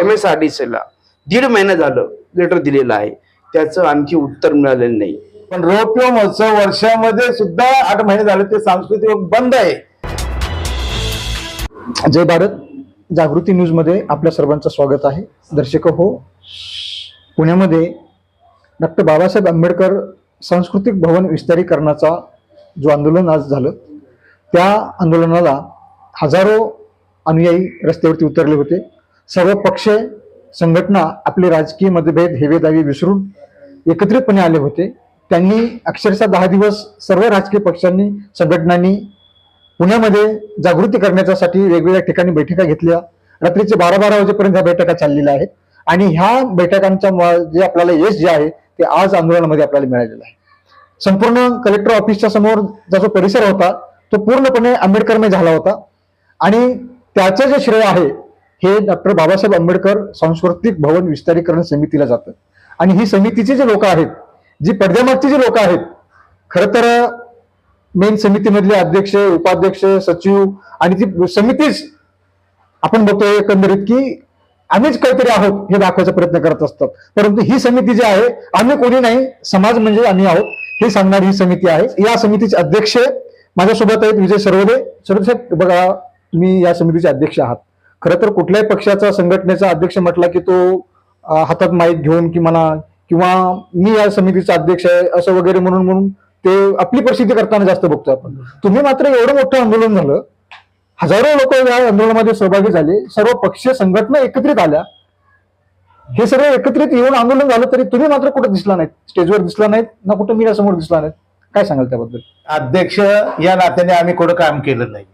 M S R D सीला दीड महिना झालं लेटर दिलेलं आहे. त्याचं आणखी उत्तर मिळालेलं नाही. पण रौप्य महोत्सव वर्षामध्ये सुद्धा आठ महिने झाले ते सांस्कृतिक बंद आहे. जय भारत. जागृती न्यूजमध्ये आपल्या सर्वांचं स्वागत आहे. दर्शक हो पुण्यामध्ये डॉक्टर बाबासाहेब आंबेडकर सांस्कृतिक भवन विस्तारीकरणाचा जो आंदोलन आज झालं त्या आंदोलनाला हजारो अनुयायी रस्त्यावरती उतरले होते. सर्व पक्ष संघटना आपले राजकीय मतभेद हेवेदावे विसरून एकत्रितपणे आले होते. त्यांनी अक्षरशः दहा दिवस सर्व राजकीय पक्षांनी संघटनांनी पुण्यामध्ये जागृती करण्याच्यासाठी वेगवेगळ्या ठिकाणी बैठका घेतल्या. रात्रीचे बारा बारा वाजेपर्यंत ह्या बैठका चाललेल्या आहेत. आणि ह्या बैठकांच्या जे आपल्याला यश जे आहे ते आज आंदोलनामध्ये आपल्याला मिळालेलं आहे. संपूर्ण कलेक्टर ऑफिसच्या समोर जो जो परिसर होता तो पूर्णपणे आंबेडकरमय झाला होता. आणि त्याचं जे श्रेय आहे हे डॉक्टर बाबासाहेब आंबेडकर सांस्कृतिक भवन विस्तारीकरण समितीला जातं. आणि ही समितीचे जे लोक आहेत जी पडद्यामागची जी लोक आहेत खरं तर मेन समितीमधले अध्यक्ष उपाध्यक्ष सचिव आणि ती समितीच आपण बघतोय एकंदरीत की आम्हीच काहीतरी आहोत हे दाखवायचा प्रयत्न करत असतात. परंतु ही समिती जी आहे आम्ही कोणी नाही समाज म्हणजे आम्ही आहोत हे सांगणारी ही समिती आहे. या समितीचे अध्यक्ष माझ्यासोबत आहेत विजय सर्वदे. सर्वसाहेब बघा तुम्ही या समितीचे अध्यक्ष आहात. खरं तर कुठल्याही पक्षाचा संघटनेचा अध्यक्ष म्हटला की तो हातात माहीत घेऊन की म्हणा किंवा मी या समितीचा अध्यक्ष आहे असं वगैरे म्हणून म्हणून ते आपली प्रसिद्धी करताना जास्त बघतो आपण. तुम्ही मात्र एवढं मोठं आंदोलन झालं हजारो लोक या आंदोलनामध्ये सहभागी झाले सर्व पक्ष संघटना एकत्रित आल्या. हे सर्व एकत्रित येऊन आंदोलन झालं तरी तुम्ही मात्र कुठं दिसला नाहीत? स्टेजवर दिसला नाहीत? ना कुठं मीडियासमोर दिसला नाहीत? काय सांगाल त्याबद्दल? अध्यक्ष या नात्याने आम्ही कुठं काम केलं नाही.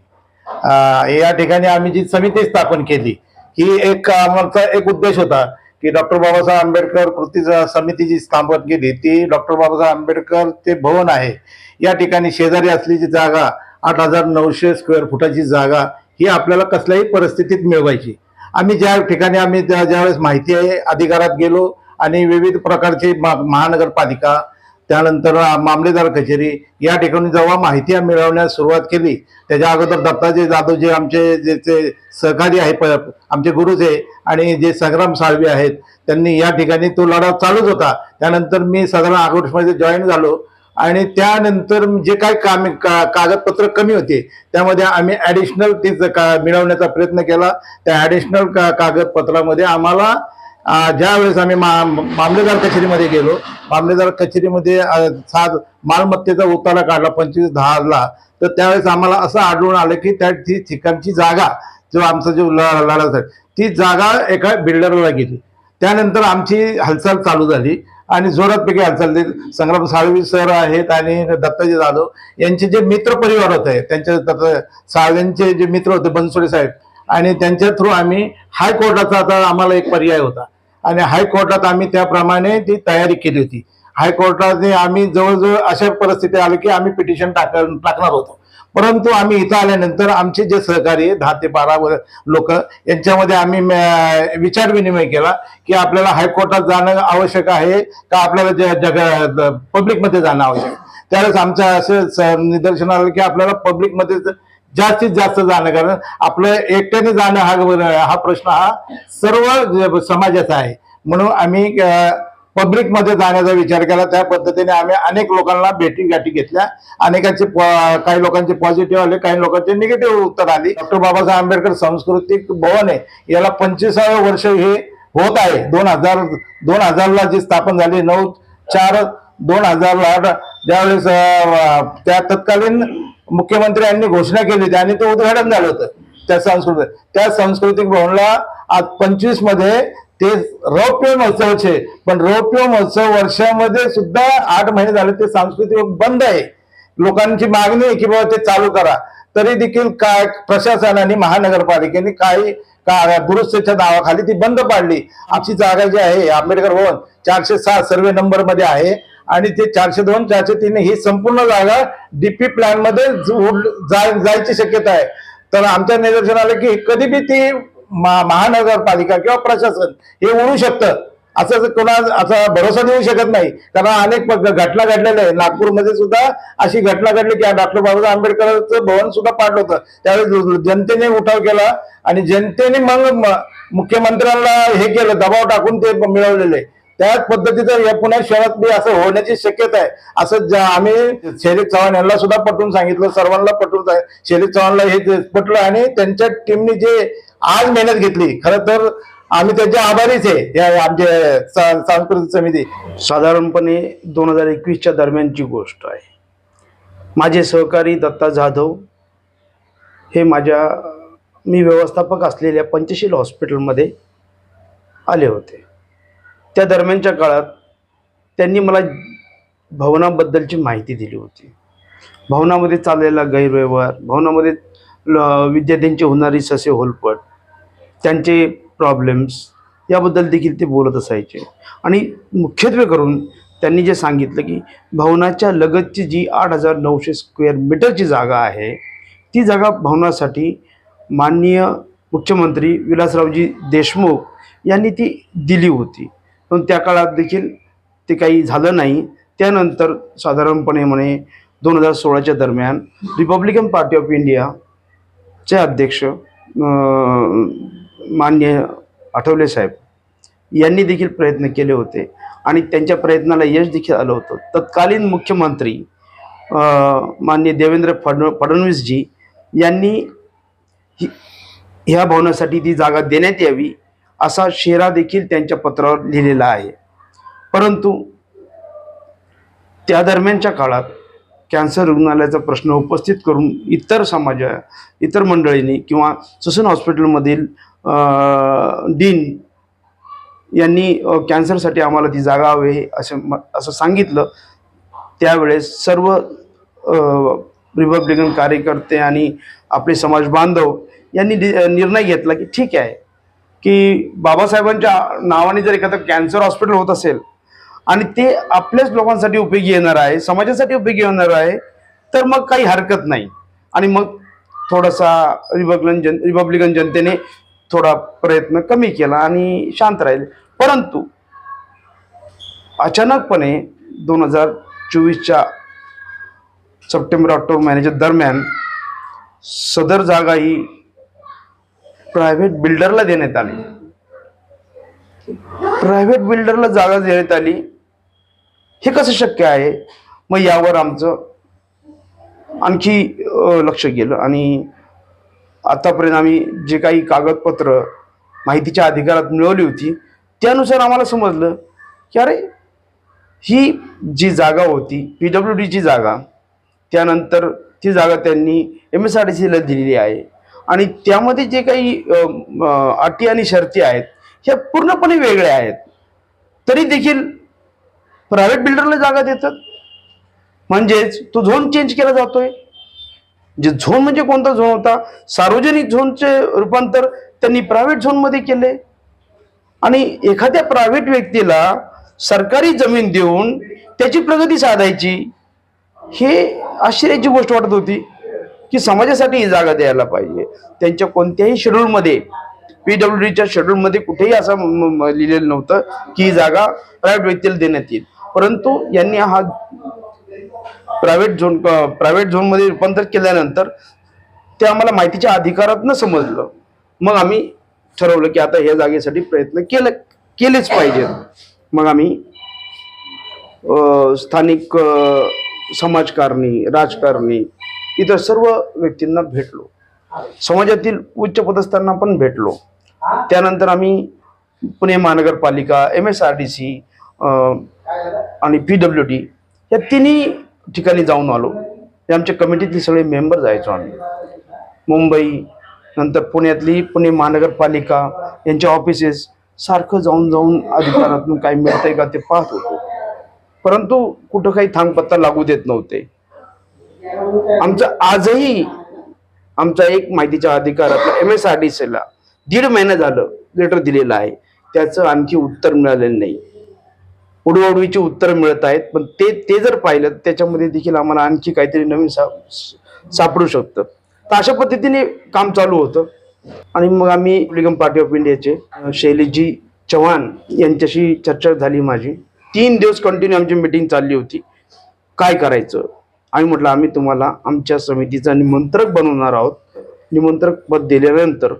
या ठिकाणी आम्ही जी समिती स्थापन केली ही एक आमचा एक उद्देश होता की डॉक्टर बाबासाहेब आंबेडकर कृती ज- समिती जी स्थापन केली ती डॉक्टर बाबासाहेब आंबेडकर ते भवन आहे. या ठिकाणी शेजारी असलेली जागा आठ हजार नऊशे स्क्वेअर फुटाची जागा ही आपल्याला कसल्याही परिस्थितीत मिळवायची. आम्ही ज्या ठिकाणी आम्ही ज्या ज्यावेळेस माहिती आहे अधिकारात गेलो आणि विविध प्रकारचे मा- महानगरपालिका त्यानंतर मामलेदार कचेरी या ठिकाणी जेव्हा माहिती मिळवण्यास सुरुवात केली त्याच्या अगोदर दत्ताजी जाधव जे आमचे जे सहकारी आहे प- आमचे गुरुज आहे आणि जे संग्राम साळवी आहेत त्यांनी या ठिकाणी तो लढा चालूच होता. त्यानंतर मी साधारण ऑगस्टमध्ये जॉईन झालो आणि त्यानंतर जे काही काम का, कागदपत्र कमी होते त्यामध्ये आम्ही ॲडिशनल तीच का मिळवण्याचा प्रयत्न केला. त्या ॲडिशनल का कागदपत्रामध्ये आम्हाला ज्यावेळेस ज्या वेळेस आम्ही मा मामलेदार कचेरीमध्ये गेलो मामलेदार कचेरीमध्ये सात मालमत्तेचा उतारा काढला पंचवीस दहाला. तर त्यावेळेस आम्हाला असं आढळून आलं की त्या ती ठिकाणची जागा जो आमचा जो लढा ती जागा एका बिल्डरला गेली. त्यानंतर आमची हालचाल चालू झाली आणि जोरातपैकी हालचाल संग्राम साळवी सर आहेत आणि दत्ताजी जाधव यांचे जे मित्र परिवार होते त्यांच्या दत्त- साळव्यांचे जे मित्र होते बनसोडे साहेब आणि त्यांच्या थ्रू आम्ही हायकोर्टाचा आता आम्हाला एक पर्याय होता. आणि हायकोर्टात आम्ही त्याप्रमाणे ती तयारी केली होती हायकोर्टाने आम्ही जवळजवळ अशा परिस्थिती आली की आम्ही पिटिशन टाक टाकणार होतो परंतु आम्ही इथं आल्यानंतर आमचे जे सहकारी दहा ते बारा लोक यांच्यामध्ये आम्ही विचार विनिमय केला की आपल्याला हायकोर्टात जाणं आवश्यक आहे का आपल्याला जे जग पब्लिकमध्ये जाणं आवश्यक आहे. त्यावेळेस आमचं असं स- निदर्शन आलं की आपल्याला पब्लिकमध्ये जास्तीत जास्त जाणं कारण आपलं एकट्याने जाणं हा हा प्रश्न हा सर्व समाजाचा आहे. म्हणून आम्ही पब्लिकमध्ये जाण्याचा विचार केला. त्या पद्धतीने आम्ही अनेक लोकांना भेटी गाठी घेतल्या. अनेकांचे काही लोकांचे पॉझिटिव्ह आले काही लोकांचे निगेटिव्ह उत्तर आली. डॉक्टर बाबासाहेब आंबेडकर सांस्कृतिक भवन आहे. याला पंचवीसाव्या वर्ष हे होत आहे. दोन हजार दोन हजारला जी स्थापन झाली नऊ चार दोन हजारला ज्यावेळेस त्या तत्कालीन मुख्यमंत्र्यांनी घोषणा केली होती आणि ते उद्घाटन झालं होतं त्या सांस्कृतिक त्या सांस्कृतिक भवनला आज पंचवीसमध्ये ते रौप्य महोत्सवचे पण रौप्य महोत्सव वर्षामध्ये सुद्धा आठ महिने झाले ते सांस्कृतिक बंद आहे. लोकांची मागणी आहे की बाबा ते चालू करा. तरी देखील काय प्रशासनाने महानगरपालिकेने काही का दुरुस्तीच्या नावाखाली ती बंद पाडली. आमची जागा जी आहे आंबेडकर भवन चारशे सात सर्वे नंबरमध्ये आहे. आणि ते चारशे दोन चारशे तीन ही संपूर्ण जागा डीपी प्लॅनमध्ये जाय- जायची शक्यता आहे. तर आमच्या निदर्शनाला की कधी बी ती मा- महानगरपालिका किंवा प्रशासन हे उडू शकतं. असं कोणा असा भरोसा देऊ शकत नाही कारण अनेक घटना घडलेल्या आहे नागपूरमध्ये सुद्धा अशी घटना घडली की डॉक्टर बाबासाहेब आंबेडकरचं भवन सुद्धा पाडलं होतं. त्यावेळेस जनतेने उठाव केला आणि जनतेने मग मुख्यमंत्र्यांना हे केलं दबाव टाकून ते मिळवलेले. त्याच पद्धतीचं या पुण्या शहरात बी असं होण्याची शक्यता आहे. असं आम्ही शैलेश चव्हाण यांना सुद्धा पटवून सांगितलं सर्वांना पटवून सांग- शैलेश चव्हाणला हे पटलं आणि त्यांच्या टीमने जे आज मेहनत घेतली खरं तर आम्ही त्यांचे आभारीच आहे या आमच्या सांस्कृतिक समिती. साधारणपणे दोन हजार एकवीसच्या दरम्यानची गोष्ट आहे. माझे सहकारी दत्ता जाधव हे माझ्या मी व्यवस्थापक असलेल्या पंचशील हॉस्पिटलमध्ये आले होते. त्या दरम्यानच्या काळात त्यांनी मला भवनाबद्दलची माहिती दिली होती. भवनामध्ये चाललेला गैरव्यवहार भवनामध्ये ल- विद्यार्थ्यांची होणारी ससे होलपट त्यांचे प्रॉब्लेम्स याबद्दल देखील ते बोलत असायचे. आणि मुख्यत्वे करून त्यांनी जे सांगितलं की भवनाच्या लगतची जी आठ हजार नऊशे स्क्वेअर मीटरची जागा आहे ती जागा भवनासाठी माननीय मुख्यमंत्री विलासरावजी देशमुख यांनी ती दिली होती. पण त्या काळात देखील ते काही झालं नाही. त्यानंतर साधारणपणे म्हणे दोन हजार सोळाच्या दरम्यान रिपब्लिकन पार्टी ऑफ इंडियाचे अध्यक्ष मान्य आठवले साहेब. यांनी देखील प्रयत्न केले होते आणि त्यांच्या प्रयत्नाला यश देखील आलं होतं. तत्कालीन मुख्यमंत्री मान्य देवेंद्र फड फडणवीसजी यांनी ही ह्या भवनासाठी ती जागा देण्यात यावी असा शेरा देखील त्यांच्या पत्रावर लिहिलेला आहे. परंतु त्या दरम्यानच्या काळात कॅन्सर रुग्णालयाचा प्रश्न उपस्थित करून इतर समाजा इतर मंडळींनी किंवा ससून हॉस्पिटलमधील डीन यांनी कॅन्सरसाठी आम्हाला ती जागा हवी असं म- असं सांगितलं. त्यावेळेस सर्व रिपब्लिकन कार्यकर्ते आणि आपले समाज बांधव यांनी निर्णय घेतला की ठीक आहे की बाबासाहेबांच्या नावाने जर एखादं कॅन्सर हॉस्पिटल होत असेल आणि ते आपल्याच लोकांसाठी उपयोगी येणार आहे समाजासाठी उपयोगी येणार आहे तर मग काही हरकत नाही. आणि मग थोडासा रिपब्लिकन जन रिपब्लिकन जनतेने थोडा प्रयत्न कमी केला आणि शांत राहील. परंतु अचानकपणे दोन हजार चोवीसच्या सप्टेंबर ऑक्टोबर महिन्याच्या दरम्यान सदर जागा ही प्रायव्हेट बिल्डरला देण्यात आली. प्रायव्हेट बिल्डरला जागा देण्यात आली. हे कसं शक्य आहे? मग यावर आमचं आणखी लक्ष गेलं आणि आतापर्यंत आम्ही जे काही कागदपत्र माहितीच्या अधिकारात मिळवली होती त्यानुसार आम्हाला समजलं की अरे ही जी जागा होती पी डब्ल्यू डीची जागा त्यानंतर ती जागा त्यांनी एम एस आर टी सीला दिलेली आहे. आणि त्यामध्ये जे काही अटी आणि शर्ती आहेत ह्या पूर्णपणे वेगळ्या आहेत. तरी देखील प्रायव्हेट बिल्डरला जागा देतात. म्हणजेच तो झोन चेंज केला जातोय. जे झोन म्हणजे कोणता झोन होता? सार्वजनिक झोनचे रूपांतर त्यांनी प्रायव्हेट झोनमध्ये केले. आणि एखाद्या प्रायव्हेट व्यक्तीला सरकारी जमीन देऊन त्याची प्रगती साधायची हे आश्चर्याची गोष्ट वाटत होती की समाजासाठी ही जागा द्यायला पाहिजे. त्यांच्या कोणत्याही शेड्यूलमध्ये पी डब्ल्यू डीच्या शेड्यूलमध्ये कुठेही असं लिहिलेलं नव्हतं की ही जागा प्रायव्हेट व्यक्तीला देण्यात येईल. परंतु यांनी हा प्रायव्हेट झोन प्रायव्हेट झोनमध्ये रूपांतर केल्यानंतर ते आम्हाला माहितीच्या अधिकारातनं समजलं. मग आम्ही ठरवलं की आता ह्या जागेसाठी प्रयत्न केले केलेच पाहिजेत. मग आम्ही स्थानिक समाजकारणी राजकारणी इतर सर्व व्यक्तींना भेटलो. समाजातील उच्च पदस्थांना पण भेटलो. त्यानंतर आम्ही पुणे महानगरपालिका M S R T C आणि पी डब्ल्यू डी या तिन्ही ठिकाणी जाऊन आलो. हे आमच्या कमिटीतले सगळे मेंबर जायचो आम्ही. मुंबई नंतर पुण्यातली पुणे महानगरपालिका यांच्या ऑफिसेस सारखं जाऊन जाऊन अधिकारातून काय मिळतंय का ते पाहत होतो. परंतु कुठं काही थांगपत्ता लागू देत नव्हते. आमचं आजही आमचा एक माहितीच्या अधिकारातला एम एस आर डी सीला दीड महिना झालं लेटर दिलेलं आहे. त्याचं आणखी उत्तर मिळालेलं नाही. उडवाउडवीची उत्तर मिळत आहेत. पण ते ते जर पाहिलं त्याच्यामध्ये देखील आम्हाला आणखी काहीतरी नवीन सा सापडू शकतं. तर अशा पद्धतीने काम चालू होतं. आणि मग आम्ही रिपब्लिकन पार्टी ऑफ इंडियाचे शैलीजी चव्हाण यांच्याशी चर्चा झाली माझी. तीन दिवस कंटिन्यू आमची मिटिंग चालली होती. काय करायचं? आम्ही म्हटलं आम्ही तुम्हाला आमच्या समितीचा निमंत्रक बनवणार आहोत. निमंत्रक पद दिल्यानंतर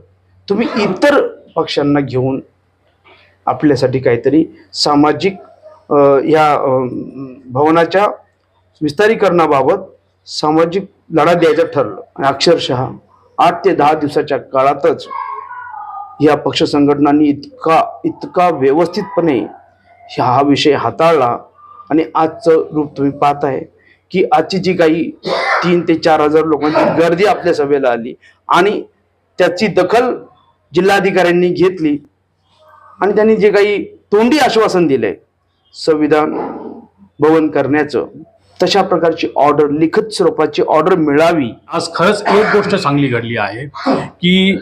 तुम्ही इतर पक्षांना घेऊन आपल्यासाठी काहीतरी सामाजिक या भवनाच्या विस्तारीकरणाबाबत सामाजिक लढा द्यायचं ठरलं. आणि अक्षरशः आठ ते दहा दिवसाच्या काळातच या पक्ष संघटनांनी इतका इतका व्यवस्थितपणे हा विषय हाताळला. आणि आजचं रूप तुम्ही पाहत आहे की आजची जी काही तीन ते चार हजार लोकांची गर्दी आपल्या सभेला आली आणि त्याची दखल जिल्हाधिकाऱ्यांनी घेतली आणि त्यांनी जे काही तोंडी आश्वासन दिले संविधान भवन करण्याचं तशा प्रकारची ऑर्डर लिखित स्वरूपाची ऑर्डर मिळावी. आज खरंच एक गोष्ट चांगली घडली आहे की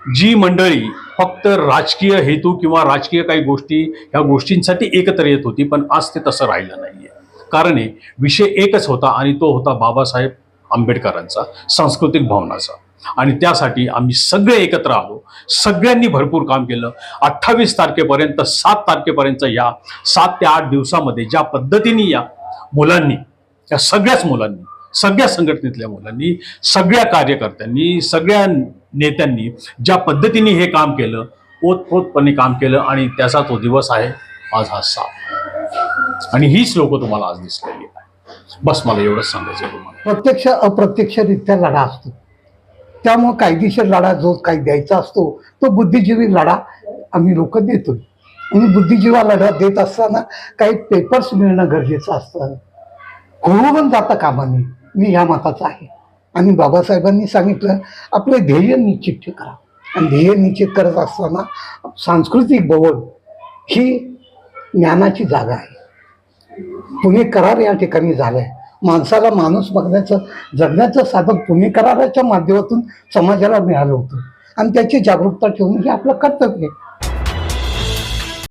जी मंडळी फक्त राजकीय हेतू किंवा राजकीय काही गोष्टी ह्या गोष्टींसाठी एकत्र येत होती पण आज ते तसं राहिलं नाहीये. कारण हे विषय एकच होता आणि तो होता बाबासाहेब आंबेडकरांचा सांस्कृतिक भावनाचा. आणि त्यासाठी आम्ही सगळे एकत्र आलो. सगळ्यांनी भरपूर काम केलं. अठ्ठावीस तारखेपर्यंत सात तारखेपर्यंत या सात ते आठ दिवसामध्ये ज्या पद्धतीने या मुलांनी या सगळ्याच मुलांनी सगळ्या संघटनेतल्या मुलांनी सगळ्या कार्यकर्त्यांनी सगळ्या नेत्यांनी ज्या पद्धतीने हे काम केलं ओतप्रोतपणे काम केलं आणि त्याचा तो दिवस आहे आज हा सात. आणि हीच लोक तुम्हाला आज दिसलेली आहे बस मला एवढंच सांगायचं तुम्हाला. प्रत्यक्ष अप्रत्यक्षरित्या लढा असतो. त्यामुळं कायदेशीर लढा जो काही द्यायचा असतो तो बुद्धिजीवी लढा आम्ही लोक देतो आणि बुद्धिजीवा लढा देत असताना काही पेपर्स मिळणं गरजेचं असतं. हुळून जाता कामाने. मी ह्या मताचा आहे. आणि बाबासाहेबांनी सांगितलं आपले ध्येय निश्चित करा आणि ध्येय निश्चित करत असताना सांस्कृतिक भवन ही ज्ञानाची जागा आहे. पुणे करार या ठिकाणी झालंय. माणसाला माणूस बघण्याचं जगण्याचं साधन पुणे कराराच्या माध्यमातून समाजाला मिळालं होतं. आणि त्याची जागरूकता ठेवणं हे आपलं कर्तव्य आहे.